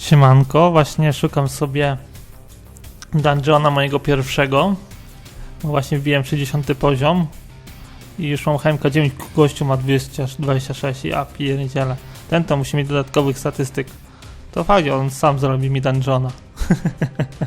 Siemanko, właśnie szukam sobie dungeona mojego pierwszego. No Właśnie wbiłem 60 poziom i już mam HMK 9, gościu ma 226 i a pierdziele. Ten to musi mieć dodatkowych statystyk. To fajnie, on sam zrobi mi dungeona.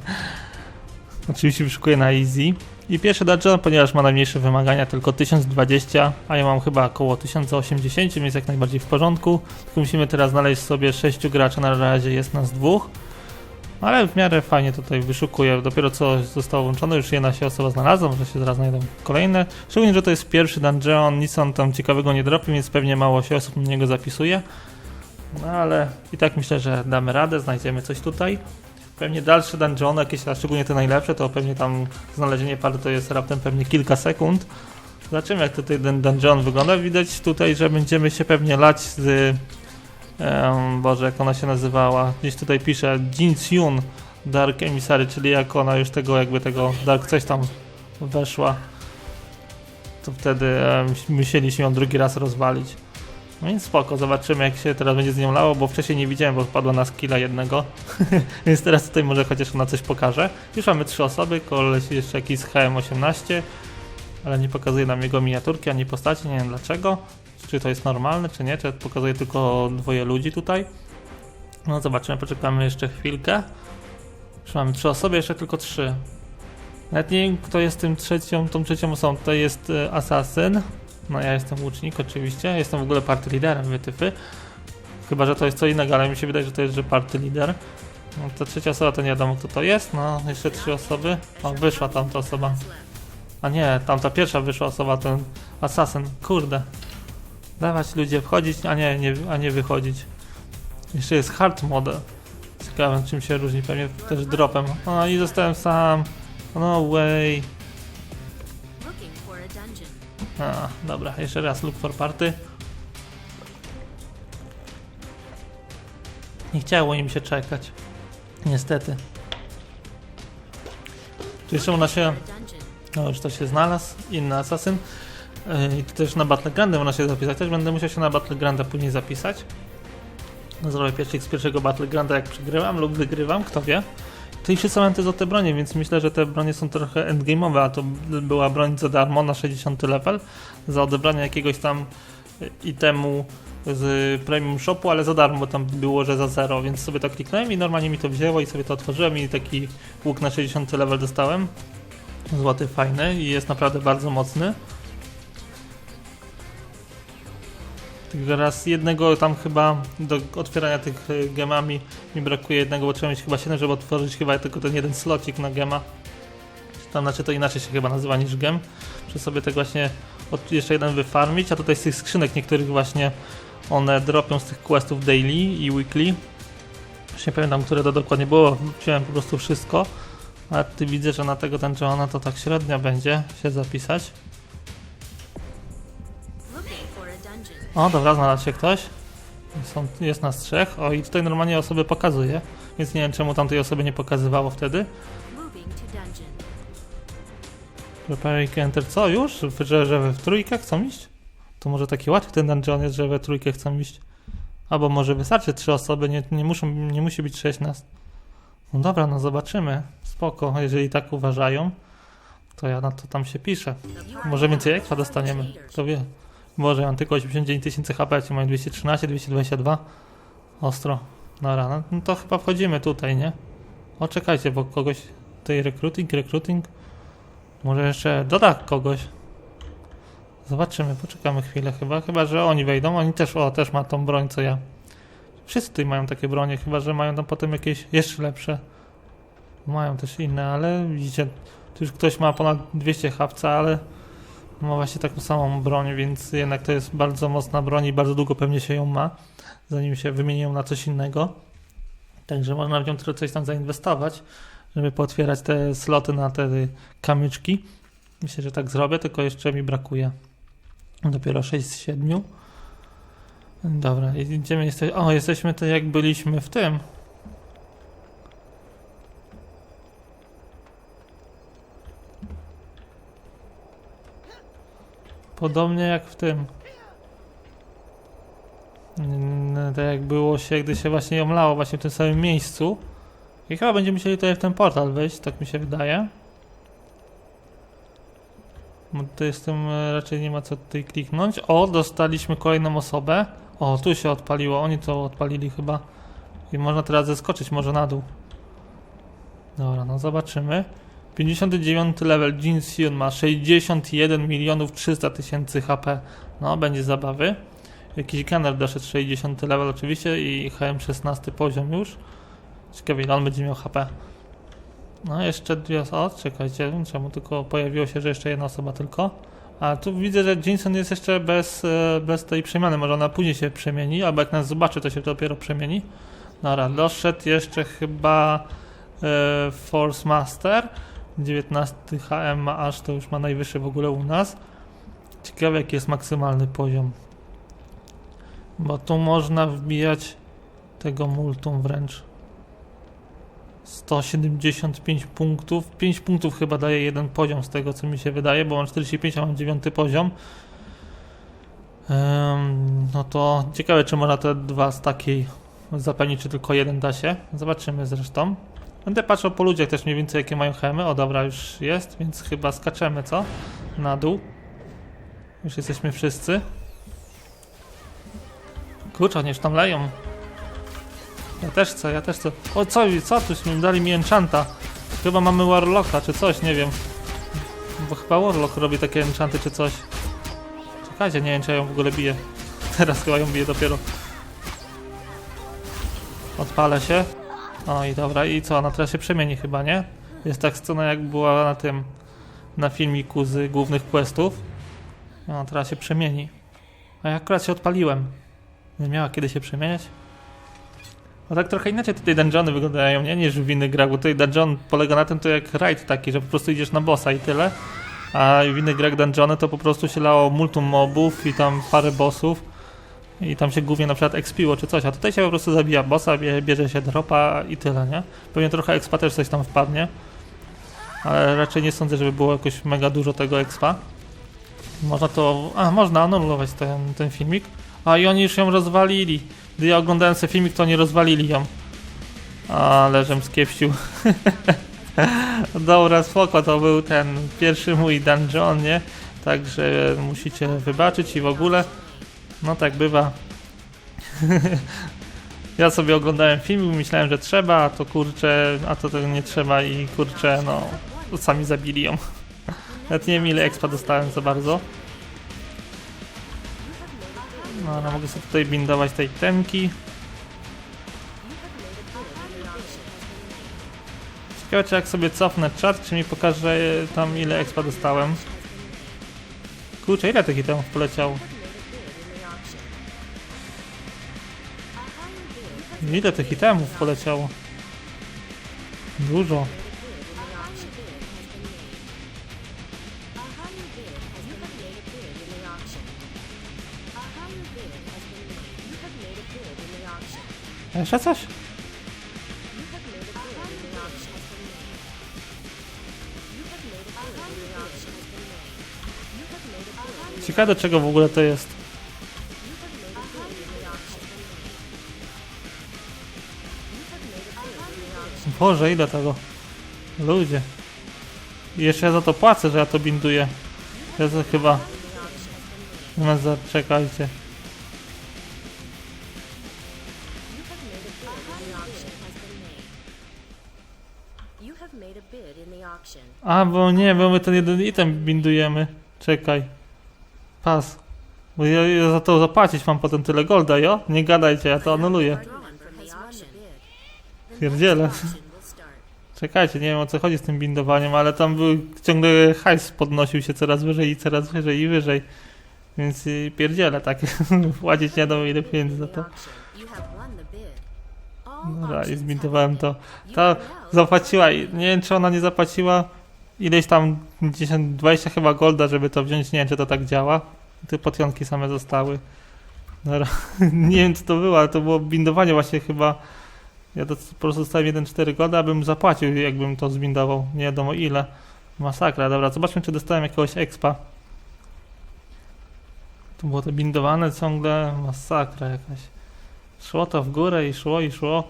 Oczywiście wyszukuję na easy. I pierwszy dungeon, ponieważ ma najmniejsze wymagania, tylko 1020, a ja mam chyba około 1080, więc jak najbardziej w porządku. Tylko musimy teraz znaleźć sobie 6 graczy, na razie jest nas dwóch. Ale w miarę fajnie tutaj wyszukuję. Dopiero co zostało włączone, już jedna się osoba znalazła, może się zaraz znajdą kolejne. Szczególnie, że to jest pierwszy dungeon, nic on tam ciekawego nie dropi, więc pewnie mało się osób na niego zapisuje. No ale i tak myślę, że damy radę, znajdziemy coś tutaj. Pewnie dalsze dungeony, jakieś, a szczególnie te najlepsze, to pewnie tam znalezienie pary to jest raptem pewnie kilka sekund. Zobaczymy jak tutaj ten dungeon wygląda. Widać tutaj, że będziemy się pewnie lać z... Um, Boże, jak ona się nazywała? Gdzieś tutaj pisze Jin Hyun Dark Emissary, czyli jak ona już tego jakby tego Dark coś tam weszła. To wtedy um, musieliśmy ją drugi raz rozwalić. No więc spoko, zobaczymy jak się teraz będzie z nią lało, bo wcześniej nie widziałem, bo wpadła na skilla jednego. Więc teraz tutaj może chociaż ona coś pokaże. Już mamy trzy osoby, koleś jeszcze jakiś z HM18, ale nie pokazuje nam jego miniaturki ani postaci, nie wiem dlaczego. Czy to jest normalne, czy nie, czy pokazuje tylko dwoje ludzi tutaj. No zobaczymy, poczekamy jeszcze chwilkę. Już mamy trzy osoby, jeszcze tylko trzy. Nawet nie wiem, kto jest tym trzecią, tą trzecią osobą. To jest e, asasyn. No ja jestem łucznik oczywiście, jestem w ogóle party liderem wytyfy. Chyba, że to jest co innego, ale mi się wydaje, że to jest, że party lider. No, ta trzecia osoba to nie wiadomo kto to jest, no jeszcze trzy osoby. O, wyszła tamta osoba. A nie, tamta pierwsza wyszła osoba, ten asasyn, kurde. Dawać ludzie wchodzić, a nie, nie, a nie wychodzić. Jeszcze jest hard mode. Ciekawe czym się różni, pewnie też dropem. No i zostałem sam. No way. A, dobra, jeszcze raz look for party. Nie chciało im się czekać. Niestety. Tu jeszcze ona się... No już to się znalazł, inny asasyn. Yy, I tu też na Battlegroundę można się zapisać. Też będę musiał się na Battlegrounda później zapisać. Zrobię pierwszy z pierwszego Battlegrounda jak przegrywam lub wygrywam, kto wie. To i wszyscy mają te złote bronie, więc myślę, że te bronie są trochę endgame'owe, a to była broń za darmo na 60 level za odebranie jakiegoś tam y, itemu z premium shopu, ale za darmo, bo tam było, że za zero, więc sobie to kliknąłem i normalnie mi to wzięło i sobie to otworzyłem i taki łuk na 60 level dostałem. Złoty fajny i jest naprawdę bardzo mocny. Tylko raz jednego tam chyba do otwierania tych y, gemami mi brakuje jednego, bo trzeba mieć chyba 7, żeby otworzyć chyba tylko ten jeden slocik na gema. Tam znaczy to inaczej się chyba nazywa niż gem. Muszę sobie tak właśnie od, jeszcze jeden wyfarmić, a tutaj z tych skrzynek niektórych właśnie one dropią z tych questów daily i weekly. Już nie pamiętam, które to dokładnie było, wziąłem po prostu wszystko. A ty widzę, że na tego dungeona to tak średnio będzie się zapisać. O, dobra, znalazł się ktoś. Są, jest nas trzech. O, i tutaj normalnie osoby pokazuje, więc nie wiem czemu tamtej osoby nie pokazywało wtedy. Preparing enter, co już? Że, że we w trójkę chcą iść? To może taki łatwy ten dungeon jest, że we trójkę chcą iść. Albo może wystarczy trzy osoby, nie, nie, muszą, nie musi być sześć nas. No dobra, no zobaczymy. Spoko, jeżeli tak uważają, to ja na to tam się piszę. Może więcej ekstra dostaniemy, kto wie. Boże, mam tylko 89 tysięcy HP, ci mają 213, 222. Ostro. Dobra, no, no to chyba wchodzimy tutaj, nie? O, czekajcie, bo kogoś... Tutaj recruiting, recruiting. Może jeszcze doda kogoś. Zobaczymy, poczekamy chwilę chyba. Chyba, że oni wejdą. Oni też, o, też ma tą broń, co ja. Wszyscy tutaj mają takie bronie, chyba, że mają tam potem jakieś jeszcze lepsze. Mają też inne, ale widzicie, tu już ktoś ma ponad 200 hapca, ale ma właśnie taką samą broń, więc jednak to jest bardzo mocna broń i bardzo długo pewnie się ją ma, zanim się wymienią na coś innego. Także można w nią trochę coś tam zainwestować, żeby pootwierać te sloty na te kamyczki. Myślę, że tak zrobię, tylko jeszcze mi brakuje dopiero 6 z 7. Dobra, idziemy, o, jesteśmy tak jak byliśmy w tym. Podobnie jak w tym. Tak jak było się, gdy się właśnie ją lało właśnie w tym samym miejscu. I chyba będziemy musieli tutaj w ten portal wejść, tak mi się wydaje. Bo tutaj z tym e, raczej nie ma co tutaj kliknąć. O, dostaliśmy kolejną osobę. O, tu się odpaliło, oni to odpalili chyba. I można teraz zeskoczyć może na dół. Dobra, no zobaczymy. 59 level Jin Sion ma 61 milionów 300 tysięcy HP. No, będzie zabawy. Jakiś gunner doszedł 60 level oczywiście i HM 16 poziom już. Ciekawe ile on będzie miał HP. No jeszcze dwie osoby. Czekajcie, czemu tylko pojawiło się, że jeszcze jedna osoba tylko. A tu widzę, że Jinson jest jeszcze bez, e, bez tej przemiany. Może ona później się przemieni, albo jak nas zobaczy, to się dopiero przemieni. Dobra, doszedł jeszcze chyba e, Force Master. 19 HM aż, to już ma najwyższy w ogóle u nas. Ciekawe jaki jest maksymalny poziom. Bo tu można wbijać tego multum wręcz. 175 punktów. 5 punktów chyba daje jeden poziom z tego co mi się wydaje, bo mam 45, a mam 9 poziom. No to ciekawe czy można te dwa z takiej zapewnić, czy tylko jeden da się. Zobaczymy zresztą. Będę patrzył po ludziach też mniej więcej jakie mają chemy. O dobra, już jest, więc chyba skaczemy, co? Na dół. Już jesteśmy wszyscy. Kurczę, oni już tam leją. Ja też chcę, ja też chcę. O co, co tu mi dali mi enchanta? Chyba mamy Warlocka czy coś, nie wiem. Bo chyba Warlock robi takie enchanty czy coś. Czekajcie, nie wiem czy ja ją w ogóle biję. Teraz chyba ją biję dopiero. Odpalę się. O i dobra, i co? Ona teraz się przemieni chyba, nie? Jest tak scena jak była na tym, na filmiku z głównych questów. No, teraz się przemieni. A ja akurat się odpaliłem. Nie miała kiedy się przemieniać? No tak trochę inaczej tutaj dungeony wyglądają, nie? Niż w innych grach, bo tutaj dungeon polega na tym, to jak raid taki, że po prostu idziesz na bossa i tyle. A w innych grach dungeony to po prostu się lało multum mobów i tam parę bossów. I tam się głównie na przykład expiło czy coś, a tutaj się po prostu zabija bossa, bie, bierze się dropa i tyle, nie? Pewnie trochę expa też coś tam wpadnie. Ale raczej nie sądzę, żeby było jakoś mega dużo tego expa. Można to... A, można anulować ten, ten filmik. A i oni już ją rozwalili. Gdy ja oglądałem sobie filmik, to nie rozwalili ją. Ale żem skiepścił. Dobra, spoko, to był ten pierwszy mój dungeon, nie? Także musicie wybaczyć i w ogóle. No tak bywa. ja sobie oglądałem film i myślałem, że trzeba, a to kurczę, a to tego nie trzeba i kurczę, no sami zabili ją. Nawet nie wiem ile expa dostałem za bardzo. No, ale mogę sobie tutaj bindować tej temki. Ciekawe czy jak sobie cofnę czat, czy mi pokaże tam ile expa dostałem. Kurczę, ile tych itemów poleciało? Ile tych itemów poleciało? Dużo. Jeszcze coś? Ciekawe czego w ogóle to jest. Boże, ile tego? Ludzie. I jeszcze ja za to płacę, że ja to binduję. Ja to chyba... No zaczekajcie. A bo nie, bo my ten jeden item bindujemy. Czekaj. Pas. Bo ja, ja za to zapłacić mam potem tyle golda, jo? Nie gadajcie, ja to anuluję. Drawn Czekajcie, nie wiem o co chodzi z tym bindowaniem, ale tam był ciągle hajs podnosił się coraz wyżej i coraz wyżej i wyżej. Więc y, pierdziele, tak. Płacić nie wiadomo ile pieniędzy za to. Dobra, i auctions zbindowałem to. Ta zapłaciła, nie wiem czy ona nie zapłaciła ileś tam 10, 20 chyba golda, żeby to wziąć, nie wiem czy to tak działa. Te potionki same zostały. Dobra. nie wiem co to było, ale to było bindowanie właśnie chyba. Ja to po prostu dostałem 1,4 golda, abym zapłacił jakbym to zbindował. Nie wiadomo ile. Masakra, dobra, zobaczmy czy dostałem jakiegoś expa. To było to bindowane ciągle, masakra jakaś. Szło to w górę i szło i szło.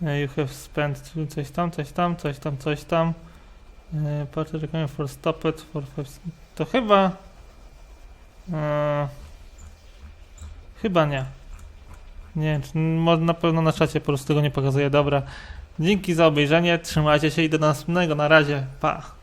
You have spent tu coś tam, coś tam, coś tam, coś tam. Party recommend for stopped for five... To chyba... E, chyba nie. Nie, na pewno na czacie po prostu tego nie pokazuje. Dobra. Dzięki za obejrzenie, trzymajcie się i do następnego. Na razie, pa.